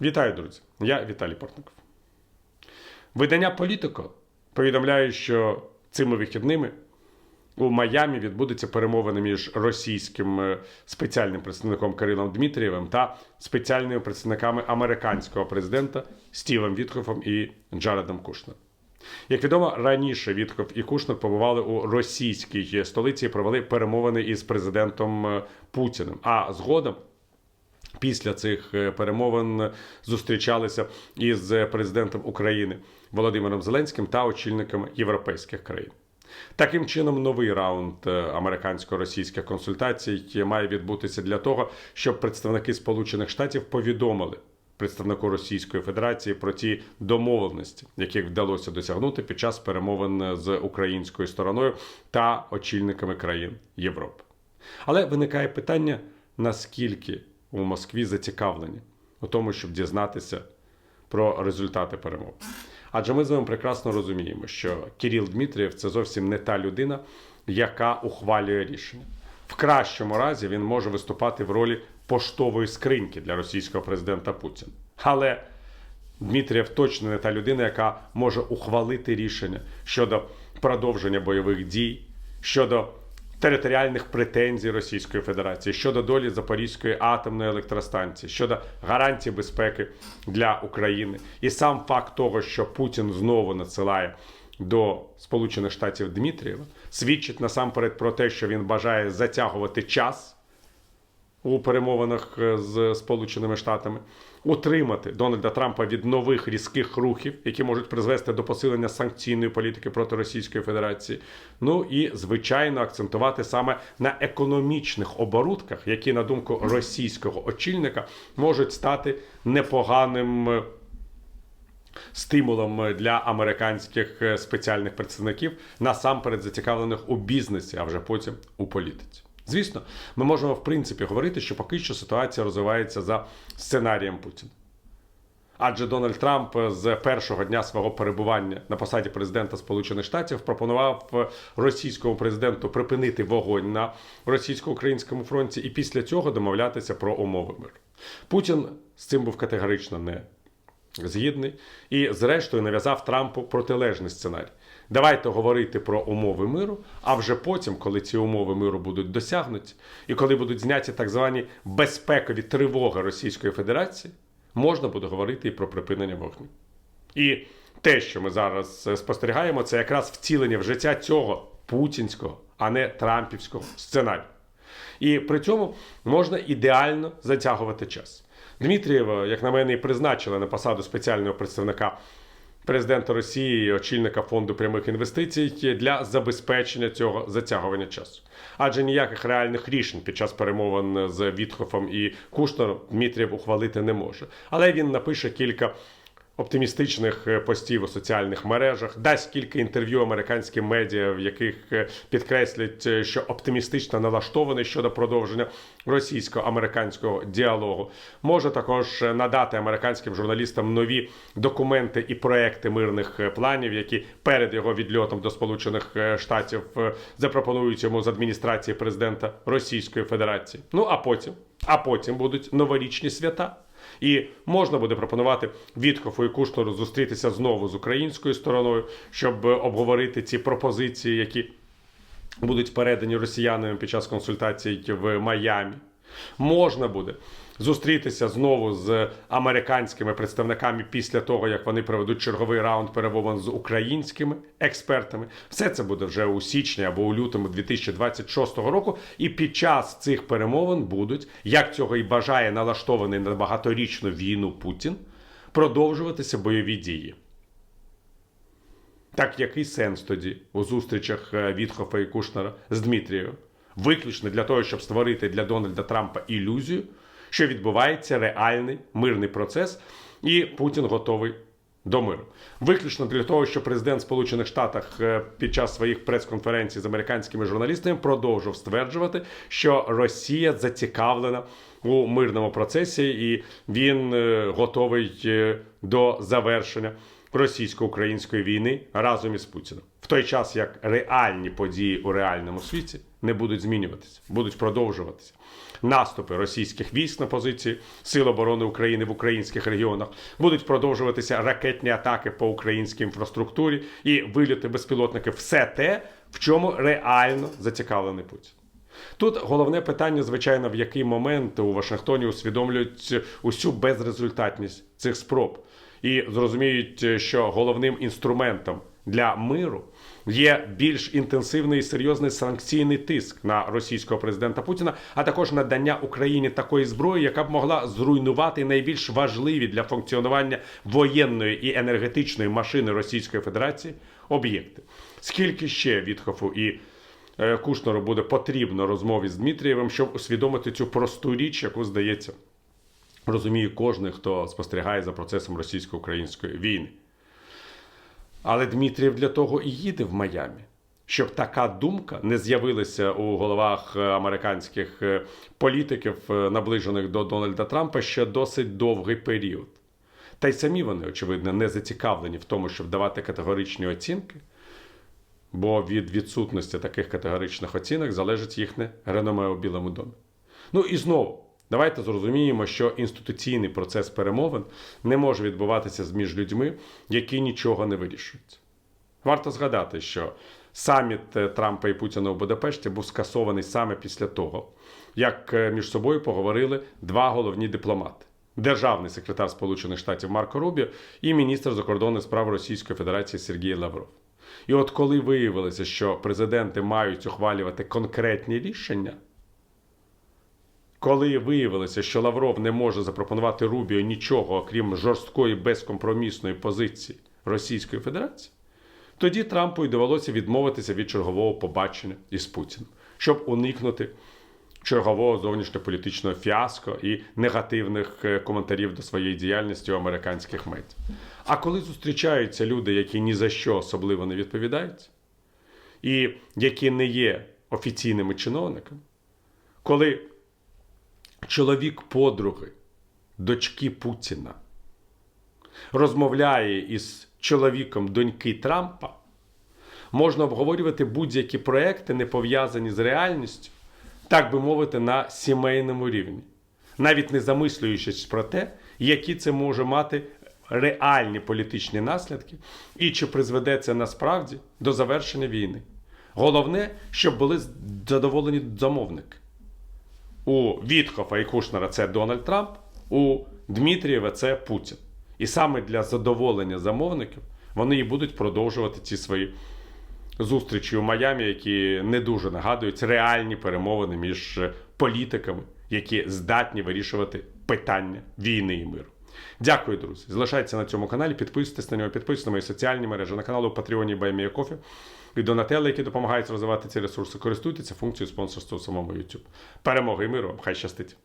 Вітаю, друзі! Я Віталій Портников. Видання Політико повідомляє, що цими вихідними у Майамі відбудуться перемовини між російським е, спеціальним представником Кирилом Дмитрієвим та спеціальними представниками американського президента Стівом Вітхофом і Джаредом Кушнером. Як відомо, раніше Вітков і Кушнер побували у російській столиці і провели перемовини із президентом е, Путіним. А згодом Після цих е, перемовин зустрічалися із президентом України Володимиром Зеленським та очільниками європейських країн. Таким чином, новий раунд е, американсько-російських консультацій має відбутися для того, щоб представники Сполучених Штатів повідомили представнику Російської Федерації про ті домовленості, яких вдалося досягнути під час перемовин з українською стороною та очільниками країн Європи. Але виникає питання, наскільки у Москві зацікавлені у тому, щоб дізнатися про результати перемов. Адже ми з вами прекрасно розуміємо, що Кирил Дмитрієв це зовсім не та людина, яка ухвалює рішення. В кращому разі він може виступати в ролі поштової скриньки для російського президента Путіна. Але Дмитрієв точно не та людина, яка може ухвалити рішення щодо продовження бойових дій, щодо територіальних претензій Російської Федерації, щодо долі Запорізької атомної електростанції, щодо гарантії безпеки для України. І сам факт того, що Путін знову надсилає до Сполучених Штатів Дмитрієва, свідчить насамперед про те, що він бажає затягувати час у перемовинах е, з Сполученими Штатами, утримати Дональда Трампа від нових різких рухів, які можуть призвести до посилення санкційної політики проти Російської Федерації. Ну і звичайно акцентувати саме на економічних оборудках, які, на думку російського очільника, можуть стати непоганим. е, Стимулом для американських е, спеціальних представників насамперед зацікавлених у бізнесі, а вже потім у політиці. Звісно, ми можемо в принципі говорити, що поки що ситуація розвивається за сценарієм Путіна. Адже Дональд Трамп з першого дня свого перебування на посаді президента Сполучених Штатів пропонував російському президенту припинити вогонь на російсько-українському фронті і після цього домовлятися про умови миру. Путін з цим був категорично не згідний і, зрештою, нав'язав Трампу протилежний сценарій. Давайте говорити про умови миру, а вже потім, коли ці умови миру будуть досягнуті, і коли будуть зняті так звані безпекові тривоги Російської Федерації, можна буде говорити і про припинення вогню. І те, що ми зараз е, спостерігаємо, це якраз втілення в життя цього путінського, а не трампівського сценарію. І при цьому можна ідеально затягувати час. Дмитрієва, як на мене, і призначили на посаду спеціального представника президента Росії, очільника фонду прямих інвестицій для забезпечення цього затягування часу. Адже ніяких реальних рішень під час перемовин з Вітхофом і Кушнером Дмитрієв ухвалити не може. Але він напише кілька оптимістичних е, постів у соціальних мережах, дасть кілька інтерв'ю американським медіа, в яких е, підкреслять, е, що оптимістично налаштований щодо продовження російсько-американського діалогу. Може також надати американським журналістам нові документи і проекти мирних планів, які перед його відльотом до Сполучених Штатів запропонують йому з адміністрації президента Російської Федерації. Ну а потім, а потім будуть новорічні свята. І можна буде пропонувати Вітхофу і Кушнеру зустрітися знову з українською стороною, щоб обговорити ці пропозиції, які будуть передані росіянами під час консультацій в Майамі. Можна буде зустрітися знову з американськими представниками після того, як вони проведуть черговий раунд перемовин з українськими експертами. Все це буде вже у січні або у лютому 2026 року. І під час цих перемовин будуть, як цього і бажає налаштований на багаторічну війну Путін, продовжуватися бойові дії. Так який сенс тоді у зустрічах е, Вітхофа і Кушнера з Дмитрією? Виключно для того, щоб створити для Дональда Трампа ілюзію, що відбувається реальний мирний процес, і Путін готовий до миру. Виключно для того, щоб президент Сполучених Штатів е, під час своїх прес-конференцій з американськими журналістами продовжував стверджувати, що Росія зацікавлена у мирному процесі, і він е, готовий е, до завершення російсько-української війни разом із Путіним. В той час як реальні події у реальному світі не будуть змінюватися, будуть продовжуватися. Наступи російських військ на позиції Сил оборони України в українських регіонах будуть продовжуватися ракетні атаки по українській інфраструктурі і вильоти безпілотників. Все те, в чому реально зацікавлений Путін. Тут головне питання, звичайно, в який момент у Вашингтоні усвідомлюють усю безрезультатність цих спроб і зрозуміють, що головним інструментом для миру є більш інтенсивний і серйозний санкційний тиск на російського президента Путіна, а також надання Україні такої зброї, яка б могла зруйнувати найбільш важливі для функціонування воєнної і енергетичної машини Російської Федерації об'єкти. Скільки ще Вітхофу і е, Кушнеру буде потрібно розмові з Дмитрієвим, щоб усвідомити цю просту річ, яку здається, розуміє кожен, хто спостерігає за процесом російсько-української війни. Але Дмитрієв для того і їде в Майамі, щоб така думка не з'явилася у головах е, американських е, політиків, е, наближених до Дональда Трампа, ще досить довгий період. Та й самі вони, очевидно, не зацікавлені в тому, щоб давати категоричні оцінки, бо від відсутності таких категоричних оцінок залежить їхнє реноме у Білому домі. Ну і знову. Давайте зрозуміємо, що інституційний процес перемовин не може відбуватися між людьми, які нічого не вирішують. Варто згадати, що саміт е, Трампа і Путіна у Будапешті був скасований саме після того, як е, між собою поговорили два головні дипломати: державний секретар Сполучених Штатів Марко Рубіо і міністр закордонних справ Російської Федерації Сергій Лавров. І от коли виявилося, що президенти мають ухвалювати конкретні рішення. Коли виявилося, що Лавров не може запропонувати Рубіо нічого, окрім жорсткої безкомпромісної позиції Російської Федерації, тоді Трампу й довелося відмовитися від чергового побачення із Путіним, щоб уникнути чергового зовнішньополітичного фіаско і негативних е, коментарів до своєї діяльності у американських медіа. А коли зустрічаються люди, які ні за що особливо не відповідають, і які не є офіційними чиновниками, коли чоловік подруги, дочки Путіна, розмовляє із чоловіком доньки Трампа, можна обговорювати будь-які проекти, не пов'язані з реальністю, так би мовити, на сімейному рівні, навіть не замислюючись про те, які це може мати реальні політичні наслідки, і чи призведе це насправді до завершення війни. Головне, щоб були задоволені замовники. У Вітхофа і Кушнера це Дональд Трамп, у Дмитрієва це Путін. І саме для задоволення замовників вони і будуть продовжувати ці свої зустрічі у Майамі, які не дуже нагадують реальні перемовини між політиками, які здатні вирішувати питання війни і миру. Дякую, друзі. Залишайтеся на цьому каналі, підписуйтесь на нього, підписуйтесь на мої соціальні мережі, на канал у Патреоні Баймія Кофі і донатели, які допомагають розвивати ці ресурси. Користуйтеся функцією спонсорства у самому YouTube. Перемоги і миру! Хай щастить!